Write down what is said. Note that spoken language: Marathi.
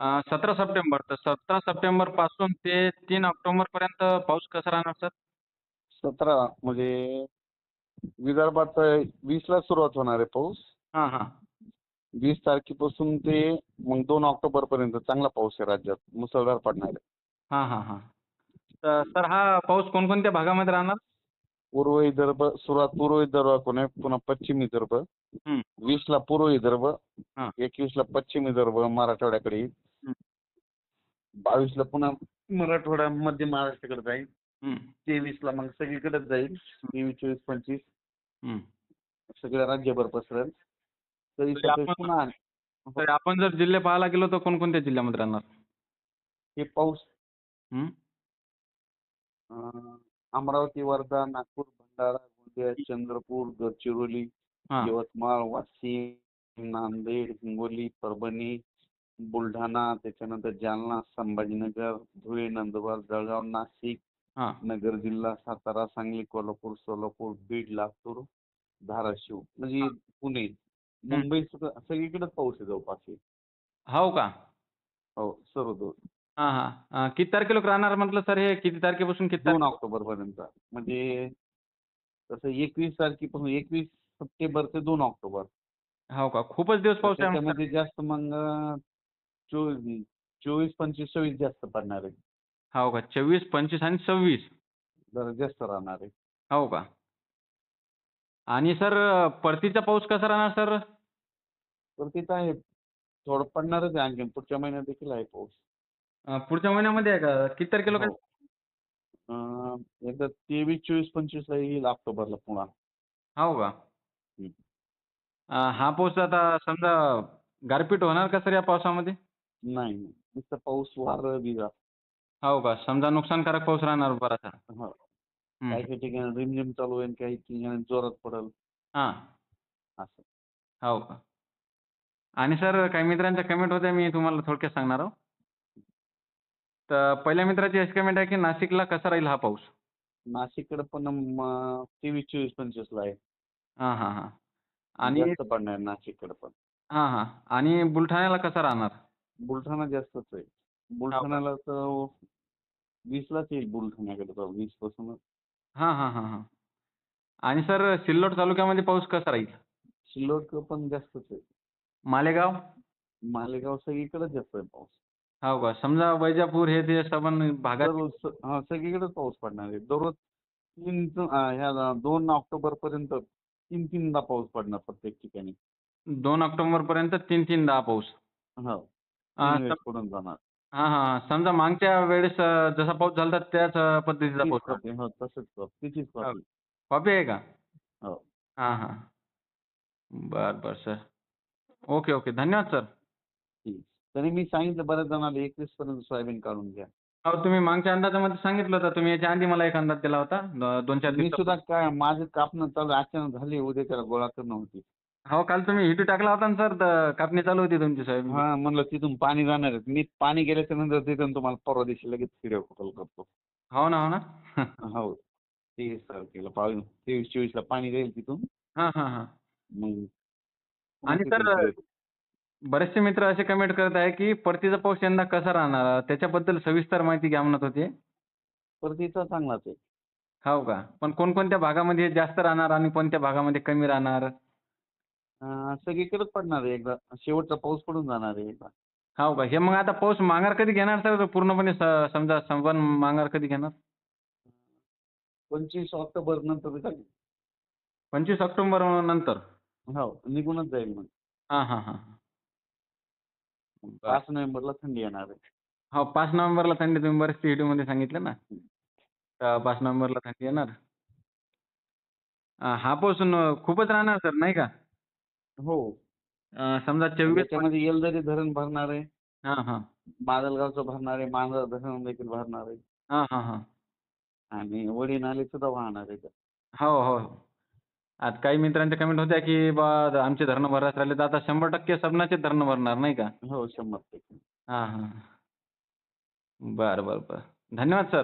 सतरा सप्टेंबर. तर सतरा सप्टेंबरपासून ते तीन ऑक्टोबर पर्यंत पाऊस कसा राहणार सर? सतरा म्हणजे विदर्भात वीसला सुरुवात होणार आहे पाऊस. हां हां. वीस तारखेपासून ते मग दोन ऑक्टोबर पर्यंत चांगला पाऊस आहे राज्यात. मुसळधार पडणार आहे. हां हां हां. तर सर हा पाऊस कोणकोणत्या भागामध्ये राहणार? पूर्व विदर्भ सुरुवात पूर्व विदर्भाकडून आहे पुन्हा पश्चिम विदर्भ. हं. वीसला पूर्व विदर्भ. हां. एकवीसला पश्चिम विदर्भ मराठवाड्याकडे. येईल हं. बावीसला पुन्हा मराठवाडा मध्य महाराष्ट्राकडे जाईल हं, तेवीसला मग सगळीकडेच जाईल तेवीस चोवीस पंचवीस. सगळ्या राज्यभर पसरेल. तरी पुन्हा तर आपण जर जिल्हे पाहायला गेलो तर कोणकोणत्या जिल्ह्यामध्ये राहणार? हे पाऊस. अमरावती वर्धा नागपूर भंडारा गोंदिया चंद्रपूर गडचिरोली यवतमाळ वाशिम नांदेड हिंगोली परभणी बुलढाणा त्याच्यानंतर जालना संभाजीनगर धुळे नंदुरबार जळगाव नाशिक हां. नगर जिल्हा सातारा सांगली कोल्हापूर सोलापूर बीड लातूर धाराशिव म्हणजे पुणे मुंबई सुद्धा सगळीकडेच पाऊस आहे जवळपास हे. हो का? हो सर्व हां हां. अं, किती तारखेला राहणार म्हटलं सर हे? किती तारखेपासून किती दोन तारखे ऑक्टोबर पर्यंत म्हणजे तसं एकवीस तारखेपासून एकवीस सप्टेंबर ते दोन ऑक्टोबर. हो का? खूपच दिवस पाऊस आहे. त्याच्यामध्ये जास्त मग चोवीस चोवीस पंचवीस सव्वीस जास्त पडणार आहे. हो का? चोवीस पंचवीस आणि सव्वीस. जरा जास्त राहणार आहे. हो का? आणि सर परतीचा पाऊस कसा राहणार सर? तर तिथं आहे. थोडं पडणारच आहे आणखी पुढच्या महिन्यात देखील आहे पाऊस. अं, पुढच्या महिन्यामध्ये आहे का? किती तारखेला काय हो. अं, एकदा तेवीस चोवीस पंचवीसला येईल ऑक्टोबरला पुन्हा. हो का. अं, हा पाऊस आता समजा गारपीट होणार का सर या पावसामध्ये? नाही नाही. नुसतं पाऊस वारं बिगा हो का? समजा नुकसानकारक पाऊस राहणार बराचसा हो हं. काही काही ठिकाणी रिमझिम चालू आहे काही ठिकाणी जोरात पडेल. हां. असं. हो का? आणि सर काही मित्रांच्या कमेंट होत्या मी तुम्हाला थोडक्यात सांगणार आहो. तर पहिल्या मित्राची अशी कमेंट आहे की नाशिकला कसा राहील हा पाऊस? नाशिककडे पण म, तेवीस चोवीस पंचवीसला आहे. हां हां हां. आणि जास्त पडणार नाशिककडे पण. हां हां. आणि बुलढाण्याला कसा राहणार? बुलढाणा जास्तच आहे. बुलढाण्याला तर वीसलाच येईल बुलढाण्याकडे तर वीसपासून हां हां हां हां. आणि सर सिल्लोड तालुक्यामध्ये पाऊस कसा राहील? सिल्लोड पण जास्तच आहे. मालेगाव? मालेगाव सगळीकडेच जास्त आहे पाऊस. हो का? समजा वैजापूर हे ते सबन भागात दररोज स- हा सगळीकडेच पाऊस पडणार आहे. दररोज तीन अं, ह्या दोन ऑक्टोबर पर्यंत तीन तीनदा पाऊस पडणार प्रत्येक ठिकाणी. दोन ऑक्टोबर पर्यंत तीन तीन दहा पाऊस. हो. पडून जाणार. हां हां समजा मागच्या वेळेस जसा पाऊस झाला त्याच पद्धतीचा तीच पाऊस हो तसंच कॉपी, तिचीच कॉपी कॉपी आहे का? हो. हां हां. बरं बरं सर ओके ओके धन्यवाद सर तरी मी सांगितलं बऱ्याच जणांना एकवीस पर्यंत सोयाबीन काढून घ्या. हो तुम्ही मागच्या अंदाजामध्ये सांगितलं होतं. तुम्ही याच्या आधी मला एक अंदाज दिला होता. द- दोन चार मी दिवस सुद्धा काय माझं कापणं चालू आहे, अचानक झाली उद्या त्याला गोळा करणं होती. हो काल तुम्ही हिटू टाकला होता ना सर तर कापणी चालू होती तुमची सोयाबीन हा म्हणलं तिथून पाणी जाणार आहे. मी पाणी गेल्याच्यानंतर तिथून तुम्हाला परवा दिवशी लगेच व्हिडिओ कॉल करतो. हो ना हो ना. हो. तेवीस तारखेला पाणी तेवीस चोवीसला पाणी जाईल तिथून. हां हां हां. मग आणि सर बरेचसे मित्र असे कमेंट करत आहे की परतीचा पाऊस यंदा कसा राहणार? त्याच्याबद्दल सविस्तर माहिती घ्या म्हणत होते. परतीचा चांगलाच आहे. हो का? पण कोणकोणत्या भागामध्ये जास्त राहणार आणि कोणत्या भागामध्ये कमी राहणार? अं, सगळीकडेच पडणार आहे एकदा. शेवटचा पाऊस पडून जाणार आहे एकदा. हो का? हे मग आता पाऊस माघार कधी घेणार सर? पूर्णपणे स- समजा संपन्न माघार कधी घेणार? पंचवीस ऑक्टोबर नंतर. पंचवीस ऑक्टोबर नंतर? हो निघूनच जाईल मग. हां हां हां. बरं. पाच नोव्हेंबरला थंडी येणार आहे. हो पाच नोव्हेंबरला थंडी तुम्ही बरेच व्हिडिओमध्ये सांगितलं ना? तर पाच नोव्हेंबरला थंडी येणार. अं, हा पाऊस न- खूपच राहणार सर नाही का? हो. अं, समजा चोवीस त्याच्यामध्ये येलदरी धरण भरणार आहे. हां हां. माजलगावचं भरणार आहे मांजर धरण देखील भरणार आहे. हां हां हां. आणि वडी नाले सुद्धा वाहणार आहे हो हो आता काही मित्रांच्या कमेंट होत्या की बा आमचे धरणं भरायला राहिले तर आता शंभर टक्के सबनाचे धरणं भरणार नाही का? हो शंभर टक्के. हां हां. बरं बरं बरं. धन्यवाद सर.